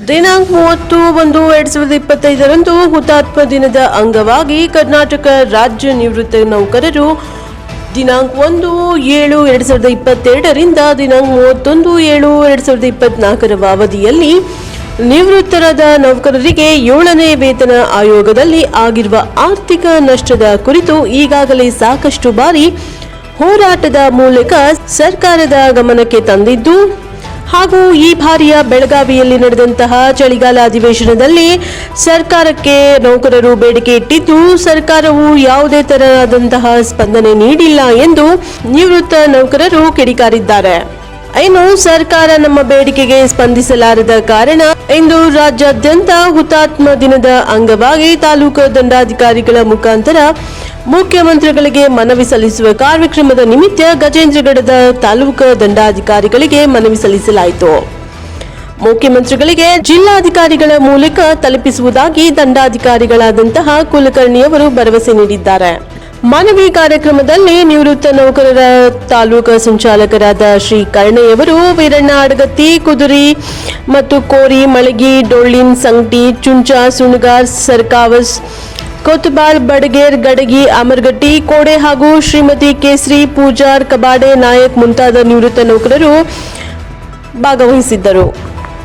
ದಿನಾಂಕ ಮೂವತ್ತು ಒಂದು ಎರಡ್ ಸಾವಿರದ ಇಪ್ಪತ್ತೈದರಂದು ಹುತಾತ್ಮ ದಿನದ ಅಂಗವಾಗಿ ಕರ್ನಾಟಕ ರಾಜ್ಯ ನಿವೃತ್ತ ನೌಕರರು ದಿನಾಂಕ ಒಂದು ಏಳು ಎರಡ್ ಸಾವಿರದ ಇಪ್ಪತ್ತೆರಡರಿಂದ ದಿನಾಂಕ ಮೂವತ್ತೊಂದು ಏಳು ಎರಡ್ ಸಾವಿರದ ಇಪ್ಪತ್ನಾಲ್ಕರ ಅವಧಿಯಲ್ಲಿ ನಿವೃತ್ತರಾದ ನೌಕರರಿಗೆ ಏಳನೇ ವೇತನ ಆಯೋಗದಲ್ಲಿ ಆಗಿರುವ ಆರ್ಥಿಕ ನಷ್ಟದ ಕುರಿತು ಈಗಾಗಲೇ ಸಾಕಷ್ಟು ಬಾರಿ ಹೋರಾಟದ ಮೂಲಕ ಸರ್ಕಾರದ ಗಮನಕ್ಕೆ ತಂದಿದ್ದು ಹಾಗೂ ಈ ಬಾರಿಯ ಬೆಳಗಾವಿಯಲ್ಲಿ ನಡೆದಂತಹ ಚಳಿಗಾಲ ಅಧಿವೇಶನದಲ್ಲಿ ಸರ್ಕಾರಕ್ಕೆ ನೌಕರರು ಬೇಡಿಕೆ ಇಟ್ಟಿದ್ದು, ಸರ್ಕಾರವು ಯಾವುದೇ ತರಹದಂತಹ ಸ್ಪಂದನೆ ನೀಡಿಲ್ಲ ಎಂದು ನಿವೃತ್ತ ನೌಕರರು ಕಿಡಿಕಾರಿದ್ದಾರೆ. ಇನ್ನು ಸರ್ಕಾರ ನಮ್ಮ ಬೇಡಿಕೆಗೆ ಸ್ಪಂದಿಸಲಾರದ ಕಾರಣ ಇಂದು ರಾಜ್ಯಾದ್ಯಂತ ಹುತಾತ್ಮ ದಿನದ ಅಂಗವಾಗಿ ತಾಲೂಕು ದಂಡಾಧಿಕಾರಿಗಳ ಮುಖಾಂತರ ಮುಖ್ಯಮಂತ್ರಿಗಳಿಗೆ ಮನವಿ ಸಲ್ಲಿಸುವ ಕಾರ್ಯಕ್ರಮದ ನಿಮಿತ್ತ ಗಜೇಂದ್ರಗಡದ ತಾಲೂಕು ದಂಡಾಧಿಕಾರಿಗಳಿಗೆ ಮನವಿ ಸಲ್ಲಿಸಲಾಯಿತು. ಮುಖ್ಯಮಂತ್ರಿಗಳಿಗೆ ಜಿಲ್ಲಾಧಿಕಾರಿಗಳ ಮೂಲಕ ತಲುಪಿಸುವುದಾಗಿ ದಂಡಾಧಿಕಾರಿಗಳಾದಂತಹ ಕುಲಕರ್ಣಿಯವರು ಭರವಸೆ ನೀಡಿದ್ದಾರೆ. ಮನವಿ ಕಾರ್ಯಕ್ರಮದಲ್ಲಿ ನಿವೃತ್ತ ನೌಕರರ ತಾಲೂಕು ಸಂಚಾಲಕರಾದ ಶ್ರೀ ಕರ್ಣೆಯವರು ವೀರಣ್ಣ ಅಡಗತ್ತಿ, ಕುದುರಿ ಮತ್ತು ಕೋರಿ ಮಳಗಿ, ಡೊಳ್ಳಿನ್ ಸಂಗಟಿ, ಚುಂಚಾ, ಸುಣಗಾರ್, ಸರ್ಕಾವಸ್ ಕೊತ್ತಬಾಲ್ ಬಡಗೇರ್ ಗಡಗಿ ಅಮರ್ಗಟ್ಟಿ, ಕೋಡೆ ಹಾಗೂ ಶ್ರೀಮತಿ ಕೇಸರಿ ಪೂಜಾರ್ ಕಬಾಡೆ ನಾಯಕ್ ಮುಂತಾದ ನಿವೃತ್ತ ನೌಕರರು ಭಾಗವಹಿಸಿದ್ದರು.